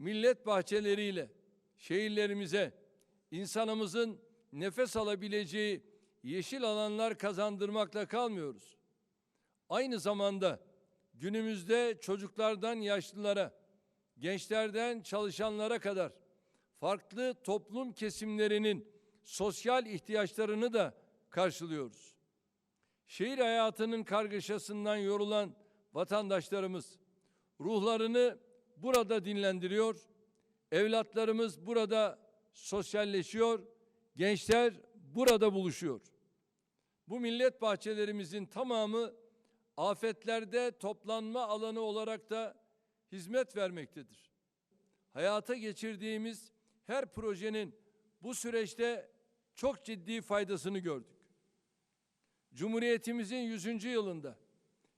millet bahçeleriyle şehirlerimize insanımızın nefes alabileceği yeşil alanlar kazandırmakla kalmıyoruz. Aynı zamanda günümüzde çocuklardan yaşlılara, gençlerden çalışanlara kadar farklı toplum kesimlerinin sosyal ihtiyaçlarını da karşılıyoruz. Şehir hayatının kargaşasından yorulan vatandaşlarımız ruhlarını burada dinlendiriyor. Evlatlarımız burada sosyalleşiyor. Gençler burada buluşuyor. Bu millet bahçelerimizin tamamı afetlerde toplanma alanı olarak da hizmet vermektedir. Hayata geçirdiğimiz her projenin bu süreçte çok ciddi faydasını gördük. Cumhuriyetimizin 100. yılında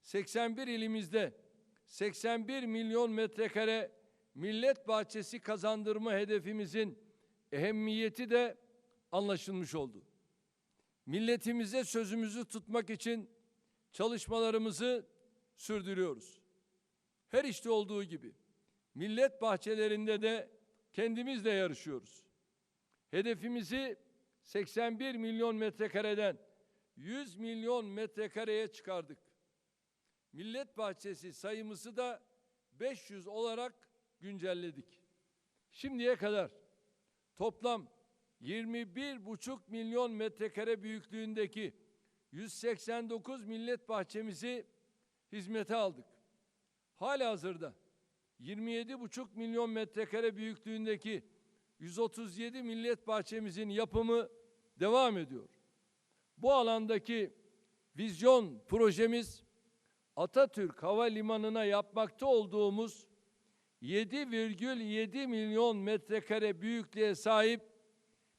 81 ilimizde 81 milyon metrekare millet bahçesi kazandırma hedefimizin ehemmiyeti de anlaşılmış oldu. Milletimize sözümüzü tutmak için çalışmalarımızı sürdürüyoruz. Her işte olduğu gibi millet bahçelerinde de kendimizle yarışıyoruz. Hedefimizi 81 milyon metrekareden 100 milyon metrekareye çıkardık. Millet bahçesi sayımızı da 500 olarak güncelledik. Şimdiye kadar toplam 21,5 milyon metrekare büyüklüğündeki 189 millet bahçemizi hizmete aldık. Halihazırda 27,5 milyon metrekare büyüklüğündeki 137 millet bahçemizin yapımı devam ediyor. Bu alandaki vizyon projemiz Atatürk Havalimanı'na yapmakta olduğumuz 7,7 milyon metrekare büyüklüğe sahip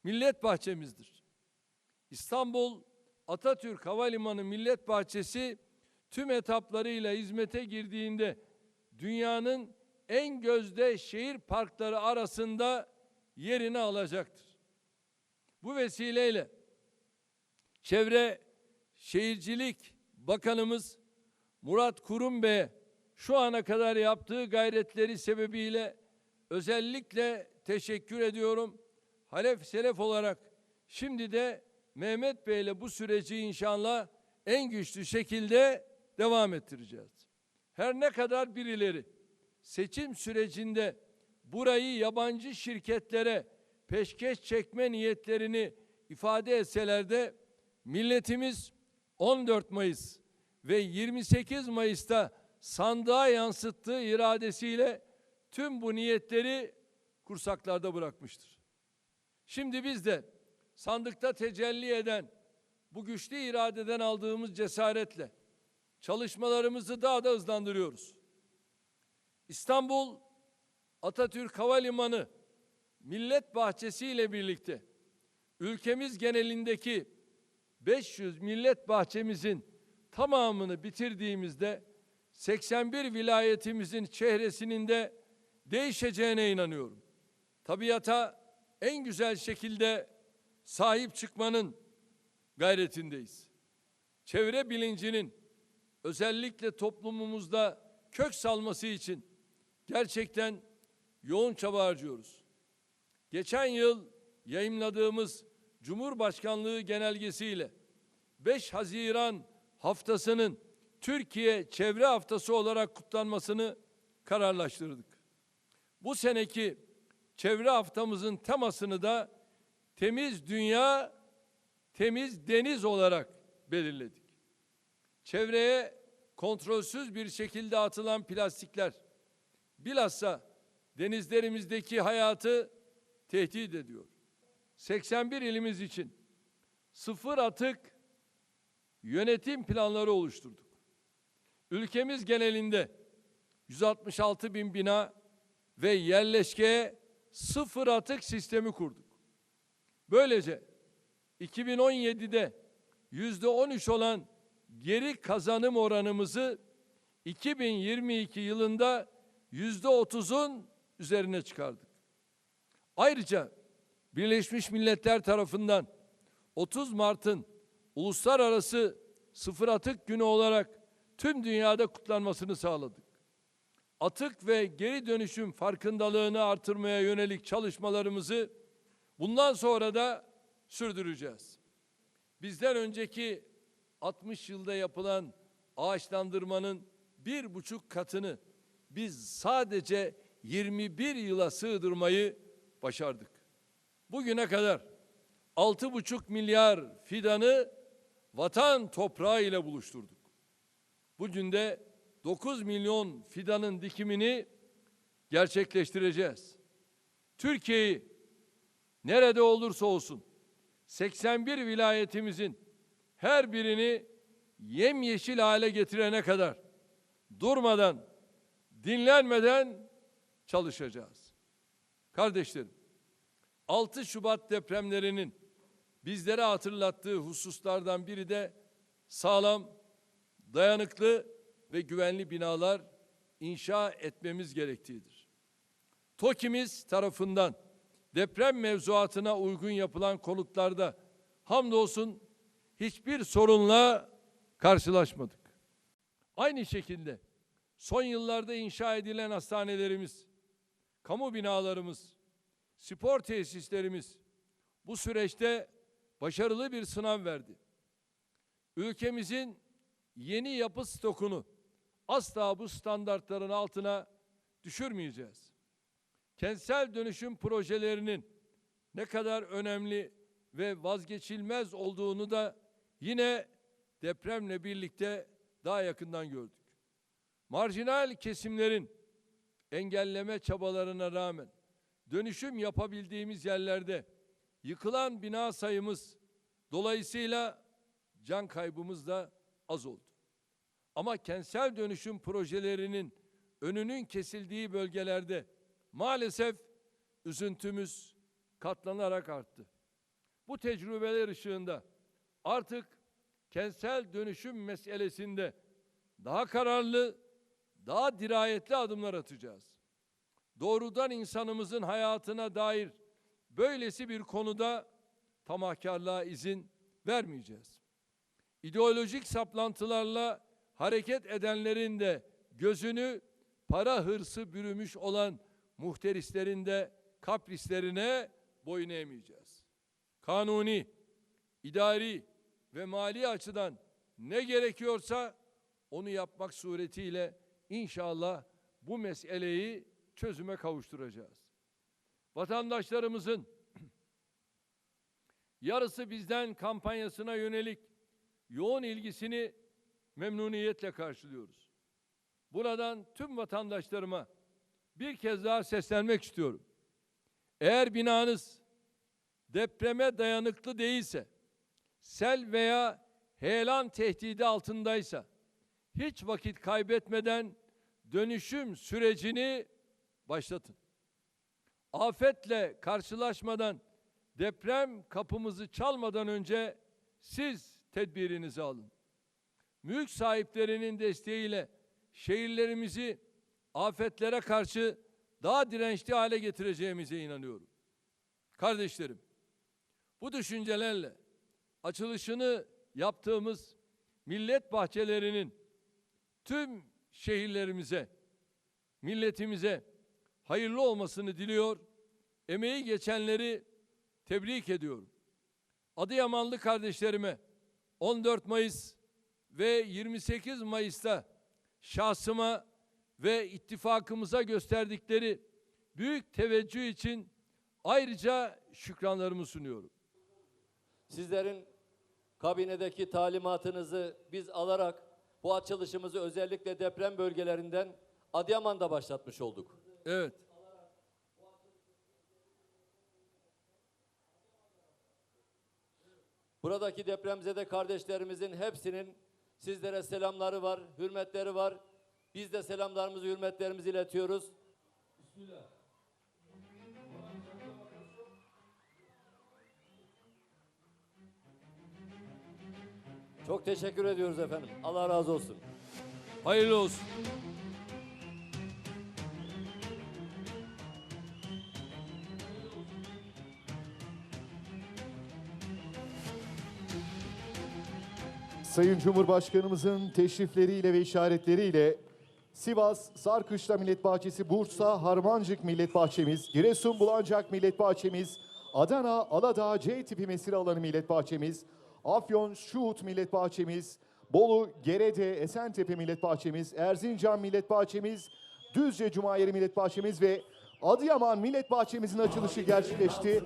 millet bahçemizdir. İstanbul Atatürk Havalimanı Millet Bahçesi tüm etaplarıyla hizmete girdiğinde dünyanın en gözde şehir parkları arasında yerini alacaktır. Bu vesileyle Çevre Şehircilik Bakanımız Murat Kurum Bey şu ana kadar yaptığı gayretleri sebebiyle özellikle teşekkür ediyorum. Halef Selef olarak şimdi de Mehmet Bey ile bu süreci inşallah en güçlü şekilde devam ettireceğiz. Her ne kadar birileri seçim sürecinde burayı yabancı şirketlere peşkeş çekme niyetlerini ifade etseler de milletimiz 14 Mayıs ve 28 Mayıs'ta sandığa yansıttığı iradesiyle tüm bu niyetleri kursaklarda bırakmıştır. Şimdi biz de sandıkta tecelli eden bu güçlü iradeden aldığımız cesaretle çalışmalarımızı daha da hızlandırıyoruz. İstanbul Atatürk Havalimanı Millet Bahçesi ile birlikte ülkemiz genelindeki 500 millet bahçemizin tamamını bitirdiğimizde 81 vilayetimizin çehresinin de değişeceğine inanıyorum. Tabiata en güzel şekilde sahip çıkmanın gayretindeyiz. Çevre bilincinin özellikle toplumumuzda kök salması için gerçekten yoğun çaba harcıyoruz. Geçen yıl yayımladığımız Cumhurbaşkanlığı genelgesiyle 5 Haziran haftasının Türkiye Çevre Haftası olarak kutlanmasını kararlaştırdık. Bu seneki çevre haftamızın temasını da temiz dünya, temiz deniz olarak belirledik. Çevreye kontrolsüz bir şekilde atılan plastikler bilhassa denizlerimizdeki hayatı tehdit ediyor. 81 ilimiz için sıfır atık yönetim planları oluşturduk. Ülkemiz genelinde 166 bin bina ve yerleşkeye sıfır atık sistemi kurduk. Böylece 2017'de yüzde 13 olan geri kazanım oranımızı 2022 yılında yüzde 30'un üzerine çıkardık. Ayrıca Birleşmiş Milletler tarafından 30 Mart'ın uluslararası sıfır atık günü olarak tüm dünyada kutlanmasını sağladık. atık ve geri dönüşüm farkındalığını artırmaya yönelik çalışmalarımızı bundan sonra da sürdüreceğiz. Bizden önceki 60 yılda yapılan ağaçlandırmanın bir buçuk katını biz sadece 21 yıla sığdırmayı başardık. Bugüne kadar 6,5 milyar fidanı vatan toprağı ile buluşturduk. Bugün de 9 milyon fidanın dikimini gerçekleştireceğiz. Türkiye'yi nerede olursa olsun 81 vilayetimizin her birini yemyeşil hale getirene kadar durmadan, dinlenmeden çalışacağız. Kardeşlerim, 6 Şubat depremlerinin bizlere hatırlattığı hususlardan biri de sağlam, dayanıklı ve güvenli binalar inşa etmemiz gerektiğidir. TOKİ'miz tarafından deprem mevzuatına uygun yapılan konutlarda hamdolsun hiçbir sorunla karşılaşmadık. Aynı şekilde son yıllarda inşa edilen hastanelerimiz, kamu binalarımız, spor tesislerimiz bu süreçte başarılı bir sınav verdi. Ülkemizin yeni yapı stokunu asla bu standartların altına düşürmeyeceğiz. Kentsel dönüşüm projelerinin ne kadar önemli ve vazgeçilmez olduğunu da yine depremle birlikte daha yakından gördük. Marjinal kesimlerin engelleme çabalarına rağmen dönüşüm yapabildiğimiz yerlerde yıkılan bina sayımız dolayısıyla can kaybımız da az oldu. Ama kentsel dönüşüm projelerinin önünün kesildiği bölgelerde maalesef üzüntümüz katlanarak arttı. Bu tecrübeler ışığında artık kentsel dönüşüm meselesinde daha kararlı, daha dirayetli adımlar atacağız. Doğrudan insanımızın hayatına dair böylesi bir konuda tamahkarlığa izin vermeyeceğiz. İdeolojik saplantılarla hareket edenlerin de gözünü para hırsı bürümüş olan muhterislerin de kaprislerine boyun eğmeyeceğiz. Kanuni, idari ve mali açıdan ne gerekiyorsa onu yapmak suretiyle inşallah bu meseleyi çözüme kavuşturacağız. Vatandaşlarımızın yarısı bizden kampanyasına yönelik yoğun ilgisini memnuniyetle karşılıyoruz. Buradan tüm vatandaşlarıma bir kez daha seslenmek istiyorum. Eğer binanız depreme dayanıklı değilse, sel veya heyelan tehdidi altındaysa, hiç vakit kaybetmeden dönüşüm sürecini başlatın. Afetle karşılaşmadan, deprem kapımızı çalmadan önce siz tedbirinizi alın. Mülk sahiplerinin desteğiyle şehirlerimizi afetlere karşı daha dirençli hale getireceğimize inanıyorum. Kardeşlerim, bu düşüncelerle açılışını yaptığımız millet bahçelerinin tüm şehirlerimize, milletimize hayırlı olmasını diliyor. Emeği geçenleri tebrik ediyorum. Adıyamanlı kardeşlerime 14 Mayıs ve 28 Mayıs'ta şahsıma ve ittifakımıza gösterdikleri büyük teveccüh için ayrıca şükranlarımı sunuyorum. Sizlerin kabinedeki talimatınızı biz alarak bu açılışımızı özellikle deprem bölgelerinden Adıyaman'da başlatmış olduk. Evet. Buradaki depremzede kardeşlerimizin hepsinin sizlere selamları var, hürmetleri var. Biz de selamlarımızı, hürmetlerimizi iletiyoruz. Çok teşekkür ediyoruz efendim. Allah razı olsun. Hayırlı olsun. Sayın Cumhurbaşkanımızın teşrifleriyle ve işaretleriyle Sivas Sarkışla Millet Bahçesi, Bursa Harmancık Millet Bahçemiz, Giresun Bulancak Millet Bahçemiz, Adana Aladağ C tipi mesire alanı Millet Bahçemiz, Afyon Şuhut Millet Bahçemiz, Bolu Gerede Esentepe Millet Bahçemiz, Erzincan Millet Bahçemiz, Düzce Cumayeri Millet Bahçemiz ve Adıyaman Millet Bahçemizin açılışı gerçekleşti.